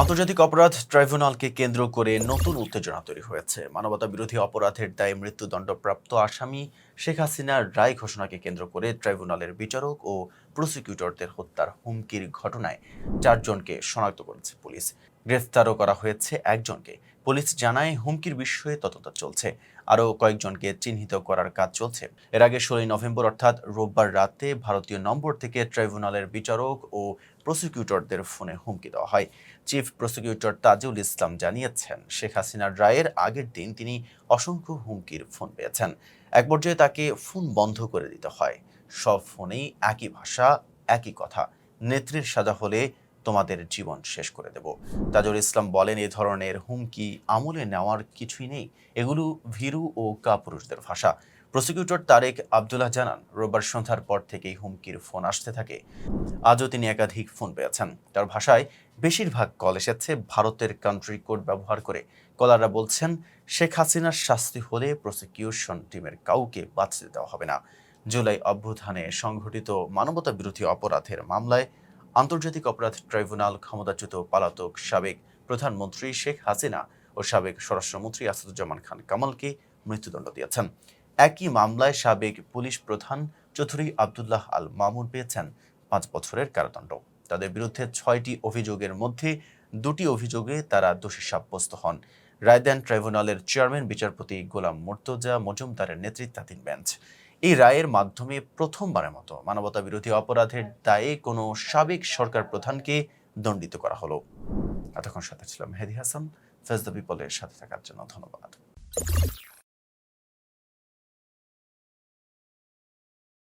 আন্তর্জাতিক অপরাধ ট্রাইব্যুনালকে কেন্দ্র করে নতুন উত্তেজনা তৈরি হয়েছে। মানবতা বিরোধী অপরাধের দায়ে মৃত্যুদণ্ডপ্রাপ্ত আসামি শেখ হাসিনার রায় ঘোষণাকে কেন্দ্র করে ট্রাইব্যুনালের বিচারক ও প্রসিকিউটরদের হত্যার হুমকির ঘটনায় চারজনকে শনাক্ত করেছে পুলিশ। গ্রেফতারও করা হয়েছে একজনকে। পুলিশ জানায়, হুমকির বিষয়ে তদন্ত চলছে। আরও কয়েকজনকে চিহ্নিত করার কাজ চলছে। এর আগে ষোলোই নভেম্বর, অর্থাৎ রোববার রাতে ভারতীয় নম্বর থেকে ট্রাইব্যুনালের বিচারক ও প্রসিকিউটরদের ফোনে হুমকি দেওয়া হয়। চিফ প্রসিকিউটর তাজুল ইসলাম জানিয়েছেন, শেখ হাসিনার রায়ের আগের দিন তিনি অসংখ্য হুমকির ফোন পেয়েছেন। এক পর্যায়ে তাকে ফোন বন্ধ করে দিতে হয়। সব ফোনেই একই ভাষা, একই কথা। নেত্রীর সাজা হলে তোমাদের জীবন শেষ করে দেব। তাজুল ইসলাম বলেন, এ ধরনের হুমকি আমলে নেওয়ার কিছুই নেই। এগুলো ভীরু ও কাপুরুষদের ভাষা। প্রসিকিউটর তারেক আবদুল্লাহ জানান, রোববার সন্ধ্যার পর থেকেই হুমকির ফোন আসতে থাকে। আজও তিনি একাধিক ফোন পেয়েছেন। তার ভাষায় বেশিরভাগ কল এসেছে ভারতের কান্ট্রি কোড ব্যবহার করে। কলাররা বলছেন, শেখ হাসিনার শাস্তি হলে প্রসিকিউশন টিমের কাউকে বাঁচতে দেওয়া হবে না। জুলাই অভ্যুত্থানে সংঘটিত মানবতা বিরোধী অপরাধের মামলায় আন্তর্জাতিক অপরাধ ট্রাইব্যুনাল ক্ষমতাচ্যুত পলাতক সাবেক প্রধানমন্ত্রী শেখ হাসিনা ও সাবেক স্বরাষ্ট্রমন্ত্রী আসাদুজ্জামান খান কামালকে মৃত্যুদণ্ড দিয়েছেন। একই মামলায় সাবেক পুলিশ প্রধান চৌধুরী আবদুল্লাহ আল মামুন পেয়েছেন পাঁচ বছরের কারাদণ্ড। তাদের বিরুদ্ধে ছয়টি অভিযোগের মধ্যে দুটি অভিযোগে তারা দোষী সাব্যস্ত হন। রায় দেন ট্রাইব্যুনালের চেয়ারম্যান বিচারপতি গোলাম মোর্তজা মজুমদারের নেতৃত্বাধীন বেঞ্চ। এই রায়ের মাধ্যমে প্রথমবারের মতো মানবতা বিরোধী অপরাধের দায়ে কোনো সাবেক সরকার প্রধানকে দণ্ডিত করা হলো। এতক্ষণ সাথে ছিলাম মেহেদি হাসান। ফেজ দ্য পিপলের সাথে থাকার জন্য ধন্যবাদ।